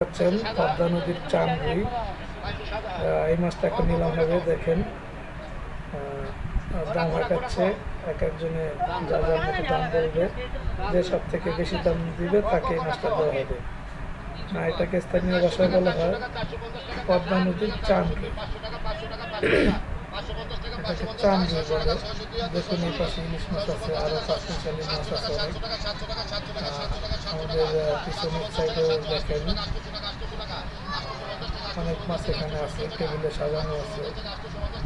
পাচ্ছেন পদ্মা নদীর চানগুড়ি এই মাছটা এখন নিলাম হবে দেখেন। দাম হাঁকাচ্ছে, এক একজনে যা যার মতো দাম বলবে। যে সব থেকে বেশি দাম দিবে, তাকে এই মাছটা দেওয়া হবে। না, এটাকে স্থানীয় ভাষায় বলা হয় পদ্মা নদীর চানগুড়ি এটাকে চানগুড়ি বলে। দেখুন এই পাশে ইলিশ মাছ আছে আরও পাঁচ মিশালি মাছ আছে অনেক। আমাদের পিছনের সাইডেও দেখেন অনেক মাছ এখানে আছে, টেবিলে সাজানো আছে।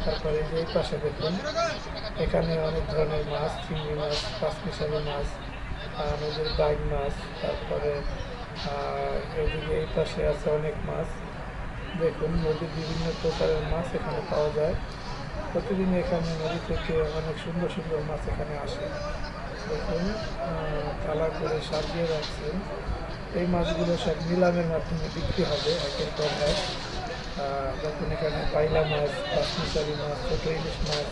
তারপরে যে এই পাশে দেখুন, এখানে অনেক ধরনের মাছ, চিংড়ি মাছ, পাঁচমিশালি মাছ নদীর বাইক মাছ, তারপরে এদিকে এই পাশে আছে অনেক মাছ। দেখুন, নদীর বিভিন্ন প্রকারের মাছ এখানে পাওয়া যায়। প্রতিদিন এখানে নদী থেকে অনেক সুন্দর সুন্দর মাছ এখানে আসে। দেখুন থালা করে সাজিয়ে রাখছেন এই মাছগুলো সব নিলামের মাধ্যমে বিক্রি হবে একের পর এক। দেখুন এখানে পাইলা মাছ পাঁচমিশালি মাছ ছোটো ইলিশ মাছ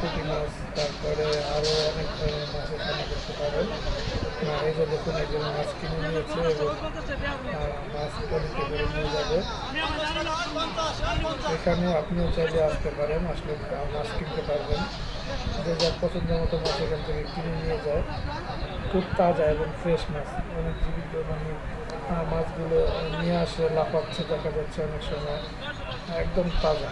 পুঁটি মাছ তারপরে আরও অনেক ধরনের মাছ এখানে পাবেন। আহ, এই দেখুন একজন মাছ কিনে নিয়েছে এবং মাছ করে নিয়ে যাবে। এখানে আপনিও চাইলে আসতে পারেন, আসলে মাছ কিনতে পারবেন। যে যার পছন্দের মতো মাছ এখান থেকে কিনে নিয়ে যায়। খুব তাজা এবং ফ্রেশ মাছ, অনেক জীবিত মানে মাছগুলো নিয়ে আসে, লাফাচ্ছে, দেখা যাচ্ছে অনেক সময়। একদম তাজা।